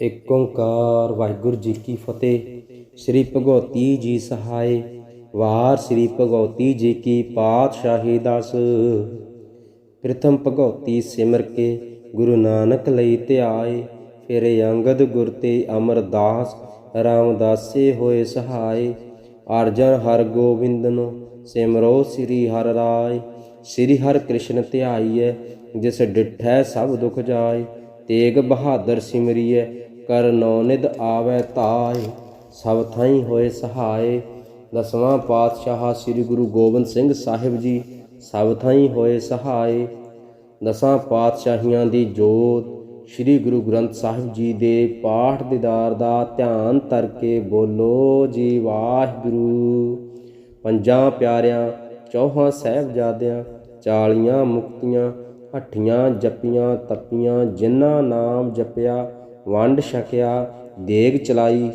ਏਕ ਓੰਕਾਰ। ਵਾਹਿਗੁਰੂ ਜੀ ਕੀ ਫਤਿਹ। ਸ੍ਰੀ ਭਗਵਤੀ ਜੀ ਸਹਾਇ ਵਾਰ ਸ੍ਰੀ ਭਗਵਤੀ ਜੀ ਕੀ ਪਾਤਸ਼ਾਹੀ ਦਸ। ਪ੍ਰਥਮ ਭਗਵਤੀ ਸਿਮਰ ਕੇ ਗੁਰੂ ਨਾਨਕ ਲਈ ਧਿਆਏ। ਫਿਰ ਅੰਗਦ ਗੁਰ ਤੇ ਅਮਰਦਾਸ ਰਾਮਦਾਸੇ ਹੋਏ ਸਹਾਇ ਅਰਜਨ ਹਰ ਗੋਬਿੰਦਨੋ ਸਿਮਰੋ ਸ੍ਰੀ ਹਰਿ ਰਾਏ। ਸ੍ਰੀ ਹਰਿ ਕ੍ਰਿਸ਼ਨ ਧਿਆਈਐ, ਜਿਸ ਡਿਠੈ ਸਭ ਦੁਖ ਜਾਏ। ਤੇਗ ਬਹਾਦਰ ਸਿਮਰੀਐ ਕਰ ਨੌ ਆਵੇ ਆਵੈ ਤਾਇ ਸਭ ਥਾਈ ਹੋਏ ਸਹਾਏ। ਦਸਵਾਂ ਪਾਤਸ਼ਾਹ ਸ੍ਰੀ ਗੁਰੂ ਗੋਬਿੰਦ ਸਿੰਘ ਸਾਹਿਬ ਜੀ, ਸਭ ਥਾਈ ਹੋਏ ਸਹਾਏ। ਦਸਾਂ ਪਾਤਸ਼ਾਹੀਆਂ ਦੀ ਜੋਤ, ਸ੍ਰੀ ਗੁਰੂ ਗ੍ਰੰਥ ਸਾਹਿਬ ਜੀ ਦੇ ਪਾਠ ਦੀਦਾਰ ਦਾ ਧਿਆਨ ਧਰ ਕੇ ਬੋਲੋ ਜੀ ਵਾਹਿਗੁਰੂ। ਪੰਜਾਂ ਪਿਆਰਿਆਂ, ਚੌਹਾਂ ਸਾਹਿਬਜ਼ਾਦਿਆਂ, ਚਾਲੀਆਂ ਮੁਕਤੀਆਂ, ਹੱਠੀਆਂ ਜਪੀਆਂ ਤਪੀਆਂ, ਜਿਨ੍ਹਾਂ ਨਾਮ ਜਪਿਆ ਵੰਡ ਛਕਿਆ, ਦੇਗ ਚਲਾਈ,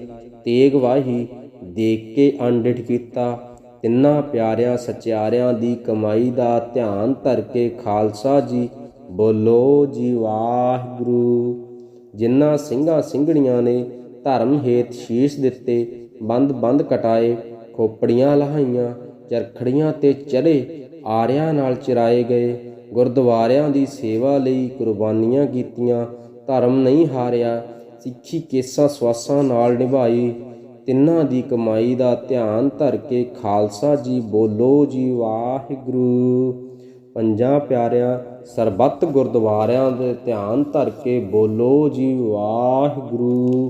ਤੇਗ ਵਾਹੀ, ਦੇਖ ਕੇ ਅੰਡਿਠ ਕੀਤਾ। ਤਿੰਨਾਂ ਪਿਆਰਿਆਂ ਸਚਿਆਰਿਆਂ ਦੀ ਕਮਾਈ ਦਾ ਧਿਆਨ ਧਰ ਕੇ ਖਾਲਸਾ ਜੀ ਬੋਲੋ ਜੀ ਵਾਹਿਗੁਰੂ। ਜਿਨ੍ਹਾਂ ਸਿੰਘਾਂ ਸਿੰਘਣੀਆਂ ਨੇ ਧਰਮ ਹੇਤ ਸ਼ੀਸ਼ ਦਿੱਤੇ, ਬੰਦ ਬੰਦ ਕਟਾਏ, ਖੋਪੜੀਆਂ ਲਹਾਈਆਂ, ਚਰਖੜੀਆਂ ਤੇ ਚੜੇ ਆਰਿਆਂ ਨਾਲ ਚਰਾਏ ਗਏ, ਗੁਰਦੁਆਰਿਆਂ ਦੀ ਸੇਵਾ ਲਈ ਕੁਰਬਾਨੀਆਂ ਕੀਤੀਆਂ ਧਰਮ ਨਹੀਂ ਹਾਰਿਆ, ਸਿੱਖੀ ਕੇਸਾਂ ਸਵਾਸਾਂ ਨਾਲ ਨਿਭਾਈ, ਤਿੰਨਾਂ ਦੀ ਕਮਾਈ ਦਾ ਧਿਆਨ ਧਰ ਕੇ ਖਾਲਸਾ ਜੀ ਬੋਲੋ ਜੀ ਵਾਹਿਗੁਰੂ। ਪੰਜਾਂ ਪਿਆਰਿਆਂ, ਸਰਬੱਤ ਗੁਰਦੁਆਰਿਆਂ ਦੇ ਧਿਆਨ ਧਰ ਕੇ ਬੋਲੋ ਜੀ ਵਾਹਿਗੁਰੂ।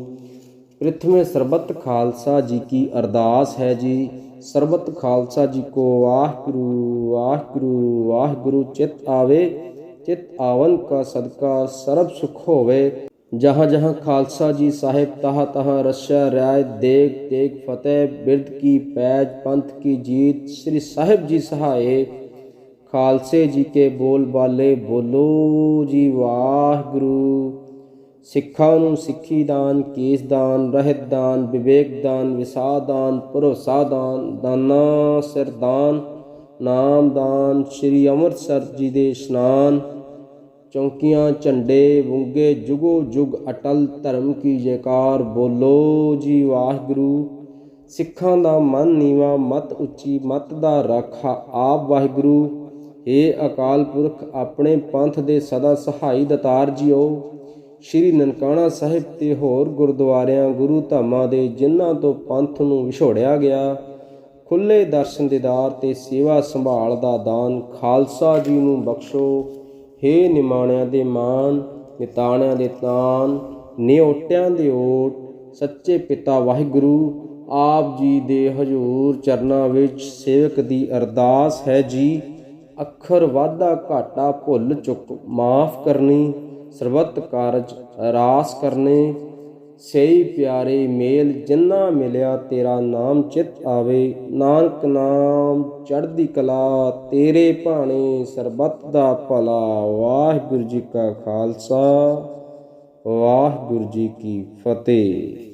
ਪ੍ਰਥਮੇ ਸਰਬੱਤ ਖਾਲਸਾ ਜੀ ਕੀ ਅਰਦਾਸ ਹੈ ਜੀ। ਸਰਬਤ ਖਾਲਸਾ ਜੀ ਕੋ ਵਾਹਿਗੁਰੂ ਵਾਹਿਗੁਰੂ ਵਾਹਿਗੁਰੂ, ਚਿਤ ਆਵੇ। ਚਿਤ ਆਵਨ ਕਾ ਸਦਕਾ ਸਰਬ ਸੁਖ ਹੋਵੇ ਜਹਾਂ ਜਹਾਂ ਖਾਲਸਾ ਜੀ ਸਾਹਿਬ ਤਹਾਂ ਤਹਾਂ ਰਸ਼ਾ ਰਾਇ ਦੇਗ ਤੇਗ ਫਤਿਹ ਬਿਰਦ ਕੀ ਪੈਜ ਪੰਥ ਕੀ ਜੀਤ ਸ੍ਰੀ ਸਾਹਿਬ ਜੀ ਸਹਾਏ ਖਾਲਸੇ ਜੀ ਕੇ ਬੋਲ ਬਾਲੇ ਬੋਲੋ ਜੀ ਵਾਹਿਗੁਰੂ ਸਿੱਖਾਂ ਨੂੰ ਸਿੱਖੀ ਦਾਨ ਕੇਸ ਦਾਨ ਰਹਿਤ ਦਾਨ ਵਿਵੇਕ ਦਾਨ ਵਿਸਾਰ ਦਾਨ ਭਰੋਸਾ ਦਾਨ ਦਾਨਾ ਸਿਰ ਦਾਨ ਨਾਮ ਦਾਨ ਸ੍ਰੀ ਅੰਮ੍ਰਿਤਸਰ ਜੀ ਦੇ ਇਸ਼ਨਾਨ ਚੌਂਕੀਆਂ, ਝੰਡੇ, ਵੁੰਗੇ, ਜੁਗੋ ਜੁਗ ਅਟਲ ਧਰਮ ਕੀ ਜੈਕਾਰ ਬੋਲੋ ਜੀ ਵਾਹਿਗੁਰੂ। ਸਿੱਖਾਂ ਦਾ ਮਨ ਨੀਵਾ, ਮਤ ਉੱਚੀ, ਮਤ ਦਾ ਰਾਖਾ ਆਪ ਵਾਹਿਗੁਰੂ। ਏ ਅਕਾਲ ਪੁਰਖ, ਆਪਣੇ ਪੰਥ ਦੇ ਸਦਾ ਸਹਾਈ ਦਤਾਰ ਜੀਓ। ਸ਼੍ਰੀ ਨਨਕਾਣਾ ਸਾਹਿਬ ਤੇ ਹੋਰ ਗੁਰਦੁਆਰਿਆਂ, ਗੁਰੂ ਧਾਮਾਂ ਦੇ ਜਿਨ੍ਹਾਂ ਤੋਂ ਪੰਥ ਨੂੰ ਵਿਛੋੜਿਆ ਗਿਆ ਖੁੱਲੇ ਦਰਸ਼ਨ ਦੀਦਾਰ ਤੇ ਸੇਵਾ ਸੰਭਾਲ ਦਾ ਦਾਨ ਖਾਲਸਾ ਜੀ ਨੂੰ ਬਖਸ਼ੋ। ਹੇ ਨਿਮਾਣਿਆਂ ਦੇ ਮਾਣ ਨਿਤਾਣਿਆਂ ਦੇ ਤਾਨ ਨਿਓਟਿਆਂ ਦੇ ਓਟ, ਸੱਚੇ ਪਿਤਾ ਵਾਹਿਗੁਰੂ, ਆਪ ਜੀ ਦੇ ਹਜੂਰ ਚਰਨਾਂ ਵਿੱਚ ਸੇਵਕ ਦੀ ਅਰਦਾਸ ਹੈ ਜੀ। ਅੱਖਰ ਵਾਧਾ ਘਾਟਾ ਭੁੱਲ ਚੁੱਕ ਮਾਫ ਕਰਨੀ, ਸਰਬੱਤ ਕਾਰਜ ਰਾਸ ਕਰਨੇ ਸਹੀ ਪਿਆਰੇ ਮੇਲ ਜਿੰਨਾ ਮਿਲਿਆ ਤੇਰਾ ਨਾਮ ਚਿਤ ਆਵੇ। ਨਾਨਕ ਨਾਮ ਚੜ੍ਹਦੀ ਕਲਾ, ਤੇਰੇ ਭਾਣੇ ਸਰਬੱਤ ਦਾ ਭਲਾ। ਵਾਹਿਗੁਰੂ ਜੀ ਕਾ ਖਾਲਸਾ, ਵਾਹਿਗੁਰੂ ਜੀ ਕੀ ਫਤਿਹ।